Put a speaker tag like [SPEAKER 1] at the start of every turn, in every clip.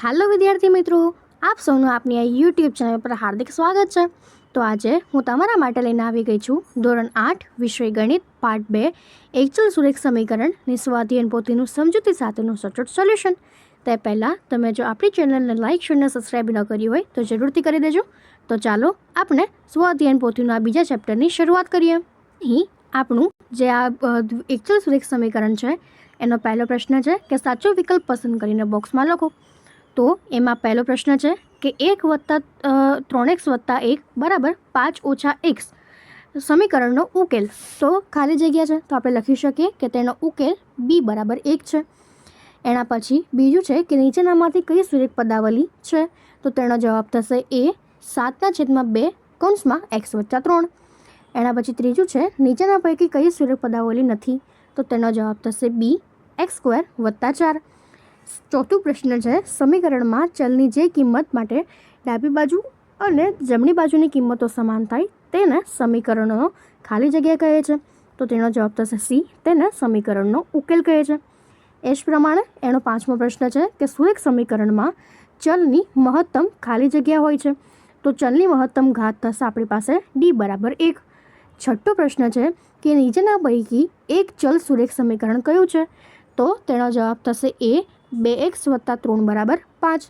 [SPEAKER 1] હાલો વિદ્યાર્થી મિત્રો, આપ સૌનું આપની આ યુટ્યુબ ચેનલ પર હાર્દિક સ્વાગત છે. તો આજે હું તમારા માટે લઈને આવી ગઈ છું ધોરણ આઠ, વિષય ગણિત પાઠ બે, એકચલ સુરેખ સમીકરણ નિસ્વાધ્યન પોતીનું સમજૂતી સાથેનું સચોટ સોલ્યુશન તે પહેલાં, તમે જો આપણી ચેનલને લાઇક શેર અને સબસ્ક્રાઈબ ન કરી હોય, તો જરૂરથી કરી દેજો. તો ચાલો, આપણે સ્વાધ્યાયન પોથીનું આ બીજા ચેપ્ટરની શરૂઆત કરીએ. અહીં, આપણું જે આ એકચલ સુરેખ સમીકરણ છે, એનો પહેલો પ્રશ્ન છે કે સાચો વિકલ્પ પસંદ કરીને બોક્સમાં લખો. તો એમાં પહેલો પ્રશ્ન છે કે એક વત્તા ત્રણ એક્સ વત્તા એક બરાબર પાંચ ઓછા એક્સ સમીકરણનો ઉકેલ. તો ખાલી જગ્યા છે, તો આપણે લખી શકીએ કે તેનો ઉકેલ બી બરાબર એક છે. એના પછી બીજું છે કે નીચેનામાંથી કઈ સુરેખ પદાવલી છે? તો તેનો જવાબ થશે એ સાતના છેદમાં બે કૌંસમાં એક્સ વત્તા ત્રણ. એના પછી ત્રીજું છે, નીચેના પૈકી કઈ સુરેખ પદાવલી નથી? તો તેનો જવાબ થશે બી એક્સ સ્ક્વેર વત્તા ચાર. ચોથું પ્રશ્ન છે, સમીકરણમાં ચલની જે કિંમત માટે ડાબી બાજુ અને જમણી બાજુની કિંમતો સમાન થાય, તેને સમીકરણનો ખાલી જગ્યા કહે છે. તો તેનો જવાબ થશે સી, તેને સમીકરણનો ઉકેલ કહે છે. એ જ પ્રમાણે એનો પાંચમો પ્રશ્ન છે કે સુરેખ સમીકરણમાં ચલની મહત્તમ ખાલી જગ્યા હોય છે? તો ચલની મહત્તમ ઘાત થશે આપણી પાસે ડી બરાબર એક. છઠ્ઠો પ્રશ્ન છે કે નીચેના પૈકી એક ચલ સુરેખ સમીકરણ કયું છે? તો તેનો જવાબ થશે એ બે એક્સ વત્તા ત્રણ બરાબર પાંચ.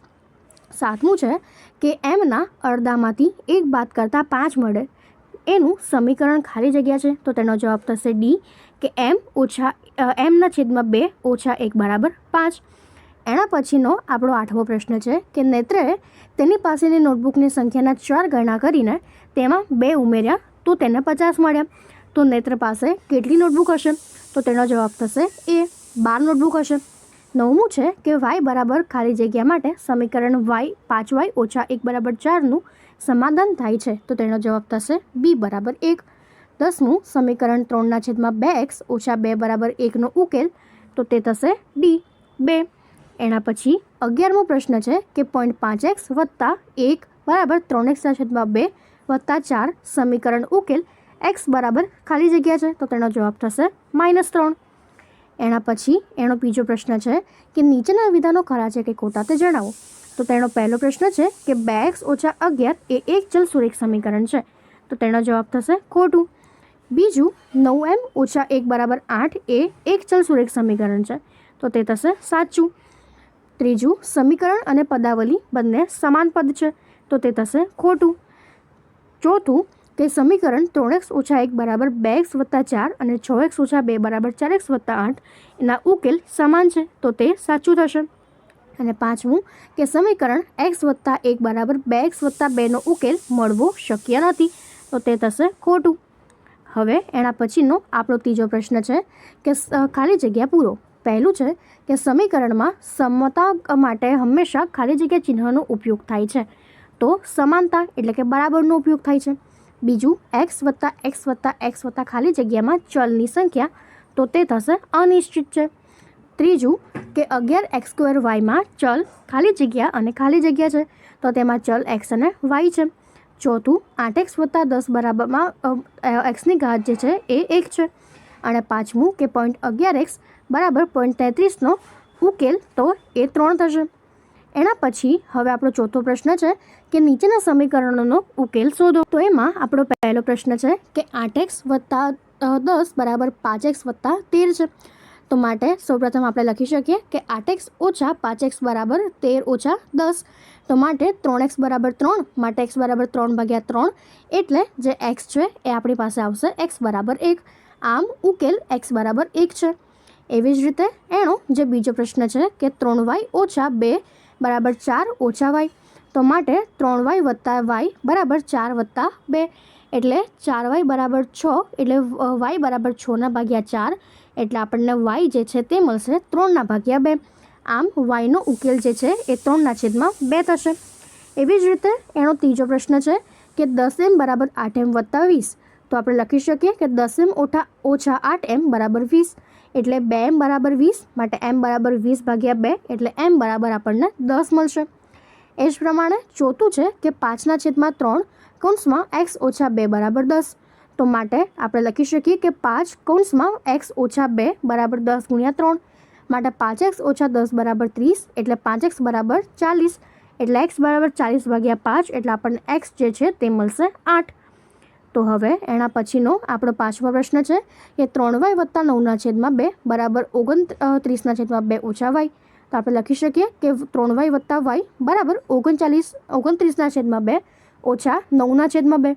[SPEAKER 1] સાતમું છે કે એમના અડધામાંથી એક બાદ કરતાં પાંચ મળે. એનું સમીકરણ ખાલી જગ્યા છે. તો તેનો જવાબ થશે ડી કે એમ ઓછા એમના છેદમાં બે ઓછા એક બરાબર પાંચ. એના પછીનો આપણો આઠમો પ્રશ્ન છે કે નેત્રએ તેની પાસેની નોટબુકની સંખ્યાના ચાર ગણા કરીને તેમાં બે ઉમેર્યા તો તેને પચાસ મળ્યા. તો નેત્ર પાસે કેટલી નોટબુક હશે? તો તેનો જવાબ થશે એ બાર નોટબુક હશે. નવમું છે કે વાય બરાબર ખાલી જગ્યા માટે સમીકરણ વાય પાંચ વાય ઓછા એક બરાબર ચારનું સમાધાન થાય છે. તો તેનો જવાબ થશે બી બરાબર એક. દસમું, સમીકરણ ત્રણના છેદમાં બે એક્સ ઓછા બે બરાબર એકનો ઉકેલ. તો તે થશે ડી બે. એના પછી અગિયારમો પ્રશ્ન છે કે પોઈન્ટ પાંચ એક્સ વત્તા એક બરાબર ત્રણ એક્સના છેદમાં બે વત્તા ચાર સમીકરણ ઉકેલ એક્સ બરાબર ખાલી જગ્યા છે. તો તેનો જવાબ થશે માઇનસ ત્રણ. એના પછી એનો બીજો પ્રશ્ન છે કે નીચેના વિધાનો ખરા છે કે ખોટા તે જણાવો. તો તેનો પહેલો પ્રશ્ન છે કે બે એક્સ ઓછા અગિયાર એ એક ચલ સુરેખ સમીકરણ છે. તો તેનો જવાબ થશે ખોટું. બીજું, નવ એમ ઓછા એક બરાબર આઠ એ એક ચલ સુરેખ સમીકરણ છે. તો તે થશે સાચું. ત્રીજું, સમીકરણ અને પદાવલી બંને સમાન પદ છે. તો તે થશે ખોટું. ચોથું કે સમીકરણ ત્રણ એક્સ ઓછા એક બરાબર બે એક્સ વત્તા ચાર અને છ એક્સ ઓછા બે બરાબર ચાર એક્સ વત્તા આઠ એના ઉકેલ સમાન છે. તો તે સાચું થશે. અને પાંચમું, કે સમીકરણ એક્સ વત્તા એક બરાબર બે એક્સ વત્તા બેનો ઉકેલ મળવો શક્ય નથી. તો તે થશે ખોટું. હવે એના પછીનો આપણો ત્રીજો પ્રશ્ન છે, કે ખાલી જગ્યા પૂરો. પહેલું છે, કે સમીકરણમાં સમતા માટે હંમેશા ખાલી જગ્યા ચિહ્નનો ઉપયોગ થાય છે. તો સમાનતા એટલે કે બરાબરનો ઉપયોગ થાય છે. બીજું એક્સ વત્તા એક્સ વત્તા એક્સ વત્તા ખાલી જગ્યામાં ચલની સંખ્યા તો તે થશે અનિશ્ચિત છે. ત્રીજું કે અગિયાર એક્સ સ્ક્વેર વાયમાં ચલ ખાલી જગ્યા અને ખાલી જગ્યા છે, તો તેમાં ચલ એક્સ અને વાય છે. ચોથું, આઠ એક્સ વત્તા દસ બરાબરમાં એક્સની ઘાત જે છે એ એક છે. અને પાંચમું કે પોઈન્ટ અગિયાર એક્સ બરાબર પોઈન્ટ તેત્રીસનો ઉકેલ તો એ ત્રણ થશે. એના પછી હવે આપણો ચોથો પ્રશ્ન છે કે નીચેના સમીકરણોનો ઉકેલ શોધો. તો એમાં આપણો પહેલો પ્રશ્ન છે કે આઠ એક્સ વત્તા દસ બરાબર પાંચ એક્સ વત્તા તેર છે. તો માટે સૌપ્રથમ આપણે લખી શકીએ કે આઠ એક્સ ઓછા પાંચ એક્સ બરાબર તેર ઓછા દસ. તો માટે ત્રણ એક્સ બરાબર ત્રણ, માટે એક્સ બરાબર ત્રણ ભાગ્યા ત્રણ, એટલે જે એક્સ છે એ આપણી પાસે આવશે એક્સ બરાબર એક. આમ ઉકેલ એક્સ બરાબર એક છે. એવી જ રીતે એનો જે બીજો પ્રશ્ન છે કે ત્રણ વાય ઓછા બે બરાબર ચાર ઓછા વાય. તો માટે ત્રણ વાય વત્તા વાય બરાબર ચાર વત્તા બે. એટલે ચાર વાય બરાબર છ, એટલે વાય બરાબર છના ભાગ્યા ચાર. એટલે આપણને વાય જે છે તે મળશે ત્રણના ભાગ્યા બે. આમ વાયનો ઉકેલ જે છે એ ત્રણના છેદમાં બે થશે. એવી જ રીતે એનો ત્રીજો પ્રશ્ન છે કે દસ એમ બરાબર આઠ એમ વત્તા વીસ. તો આપણે લખી શકીએ કે દસ એમ ઓછા ઓછા આઠ એમ બરાબર વીસ. એટલે બે એમ બરાબર વીસ માટે એમ બરાબર વીસ ભાગ્યા બે એટલે એમ બરાબર આપણને દસ મળશે. એ જ પ્રમાણે ચોથું છે કે પાંચના છેદમાં ત્રણ કૌંસમાં એક્સ ઓછા બે બરાબર દસ. તો માટે આપણે લખી શકીએ કે પાંચ કૌંસમાં એક્સ ઓછા બે બરાબર દસ ગુણ્યા ત્રણ. માટે પાંચ એક્સ ઓછા દસ બરાબર ત્રીસ એટલે પાંચ એક્સ બરાબર ચાલીસ. એટલે એક્સ બરાબર ચાલીસ ભાગ્યા પાંચ એટલે આપણને એક્સ જે છે તે મળશે આઠ. તો હવે એના પછીનો આપણો પાંચમો પ્રશ્ન છે કે ત્રણ વાય વત્તા નવના છેદમાં બે બરાબર ઓગણ ત્રીસના છેદમાં બે ઓછા વાય. તો આપણે લખી શકીએ કે ત્રણ વાય વત્તા વાય બરાબર ઓગણચાલીસ, ઓગણત્રીસના છેદમાં બે ઓછા નવના છેદમાં બે.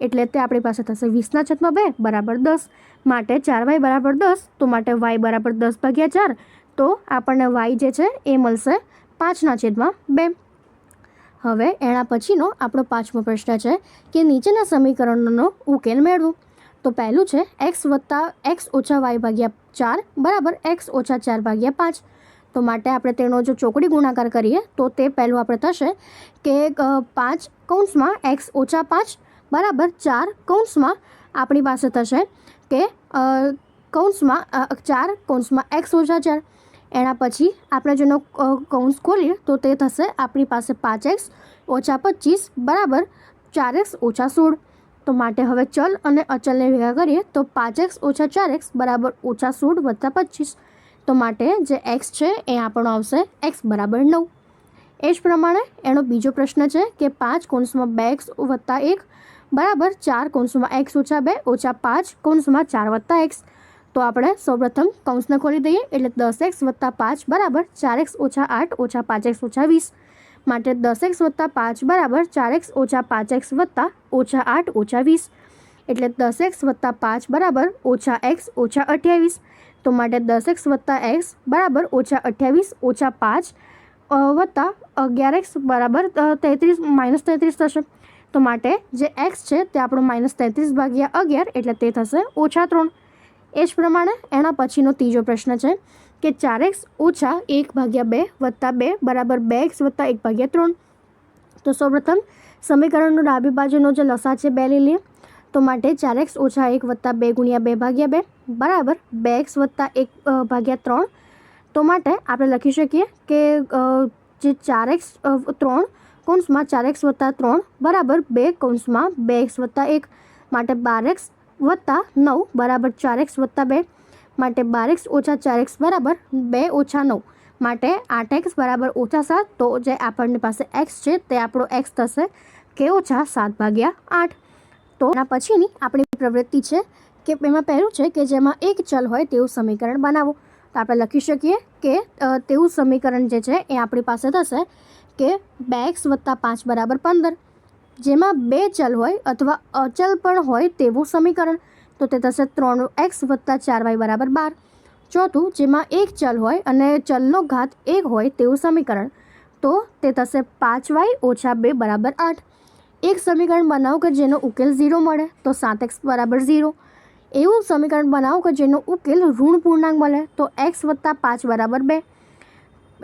[SPEAKER 1] એટલે તે આપણી પાસે થશે વીસના છેદમાં બે બરાબર દસ. માટે ચાર વાય બરાબર દસ, તો માટે વાય બરાબર દસ ભાગ્યા ચાર. તો આપણને વાય જે છે એ મળશે પાંચના છેદમાં બે. હવે એના પછીનો આપણો પાંચમો પ્રશ્ન છે કે નીચેના સમીકરણોનો ઉકેલ મેળવો. તો પહેલું છે એક્સ વત્તા એક્સ ઓછા વાય ભાગ્યા ચાર બરાબર એક્સ ઓછા ચાર ભાગ્યા પાંચ. તો માટે આપણે તેનો જો ચોકડી ગુણાકાર કરીએ, તો તે પહેલું આપણે થશે કે પાંચ કૌંસમાં એક્સ ઓછા પાંચ બરાબર ચાર કૌંસમાં આપણી પાસે થશે કે કૌંસમાં ચાર કૌંસમાં એક્સ ઓછા ચાર. એના પછી આપણે જેનો કૌંસ ખોલીએ તો તે થશે આપણી પાસે પાંચ એક્સ ઓછા પચીસ બરાબર ચાર એક્સ ઓછા સોળ. તો માટે હવે ચલ અને અચલને ભેગા કરીએ તો પાંચ એક્સ ઓછા ચાર એક્સ બરાબર ઓછા સોળ વત્તા પચીસ. તો માટે જે એક્સ છે એ આપણો આવશે એક્સ બરાબર નવ. એ જ પ્રમાણે એનો બીજો પ્રશ્ન છે કે પાંચ કૌંસમાં બે એક્સ વત્તા એક બરાબર ચાર કૌંસમાં એક્સ ઓછા બે ઓછા પાંચ કૌંસમાં ચાર વત્તા એક્સ. તો આપણે સૌપ્રથમ કૌંસને ખોલી દઈએ. એટલે દસ એક્સ વત્તા પાંચ બરાબર ચાર એક્સ ઓછા આઠ ઓછા પાંચ એક્સ ઓછા વીસ. માટે દસ એક્સ વત્તા પાંચ બરાબર ચાર એક્સ ઓછા પાંચ એક્સ વત્તા ઓછા આઠ ઓછા વીસ. એટલે દસ એક્સ વત્તા પાંચ બરાબર ઓછા એક્સ ઓછા અઠ્યાવીસ. તો માટે દસ એક્સ વત્તા એક્સ બરાબર ઓછા અઠ્યાવીસ ઓછા પાંચ વત્તા અગિયાર એક્સ બરાબર તેત્રીસ, માઇનસ તેત્રીસ થશે. તો માટે જે એક્સ છે તે આપણો માઇનસ તેત્રીસ ભાગ્યા અગિયાર, એટલે તે થશે ઓછા ત્રણ. એ જ પ્રમાણે એના પછીનો ત્રીજો પ્રશ્ન છે કે ચાર એક્સ ઓછા એક ભાગ્યા બે વત્તા બે બરાબર બે એક્સ વત્તા એક ભાગ્યા ત્રણ. તો સૌપ્રથમ સમીકરણનો ડાબી બાજુનો જે લસા છે બે લઈ લઈએ. તો માટે ચાર એક્સ ઓછા એક વત્તા બે ગુણ્યા બે ભાગ્યા બે બરાબર બે એક્સ વત્તા એક ભાગ્યા ત્રણ. તો માટે આપણે લખી શકીએ કે જે ચાર એક્સ ત્રણ કૌંસમાં ચાર એક્સ વત્તા ત્રણ બરાબર બે કૌંસમાં બે એક્સ વત્તા એક. માટે બાર એક્સ વત્તા નવ બરાબર ચાર એક્સ વત્તા બે માટે બાર એક્સ ઓછા ચાર એક્સ બરાબર બે ઓછા નવ માટે આઠ એક્સ બરાબર ઓછા સાત તો જે આપણને પાસે એક્સ છે તે આપણો એક્સ થશે કે ઓછા સાત ભાગ્યા આઠ. તો એના પછીની આપણી પ્રવૃત્તિ છે કે એમાં પહેલું છે કે જેમાં એક ચલ હોય તેવું સમીકરણ બનાવો. તો આપણે લખી શકીએ કે તેવું સમીકરણ જે છે એ આપણી પાસે થશે કે બે એક્સ વત્તા પાંચ બરાબર પંદર. જેમાં બે ચલ હોય અથવા અચલ પણ હોય તેવું સમીકરણ. તો તે થશે ત્રણ એક્સ વત્તા ચાર વાય બરાબર બાર. ચોથું, જેમાં એક ચલ હોય અને ચલનો ઘાત એક હોય તેવું સમીકરણ. તો તે થશે પાંચ વાય ઓછા બે બરાબર આઠ. એક સમીકરણ બનાવો કે જેનો ઉકેલ ઝીરો મળે તો સાત એક્સ બરાબર ઝીરો. એવું સમીકરણ બનાવો કે જેનો ઉકેલ ઋણ પૂર્ણાંક મળે તો એક્સ વત્તા પાંચ બરાબર બે.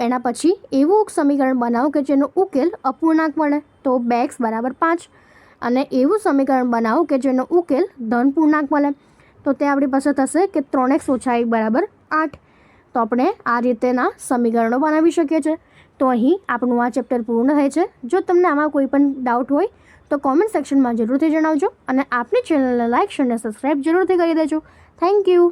[SPEAKER 1] એના પછી એવું સમીકરણ બનાવો કે જેનો ઉકેલ અપૂર્ણાંક મળે તો બે એક્સ બરાબર પાંચ. અને એવું સમીકરણ બનાવો કે જેનો ઉકેલ ધન પૂર્ણાંક મળે. તો તે આપણી પાસે થશે કે ત્રણ એક્સ ઓછા એક બરાબર આઠ. તો આપણે આ રીતેના સમીકરણો બનાવી શકીએ છીએ. તો અહીં આપણું આ ચેપ્ટર પૂર્ણ થાય છે. જો તમને આમાં કોઈ પણ ડાઉટ હોય, તો કોમેન્ટ સેક્શનમાં જરૂરથી જણાવજો. અને આપની ચેનલને લાઇક શેર અને સબસ્ક્રાઈબ જરૂરથી કરી દેજો. Thank you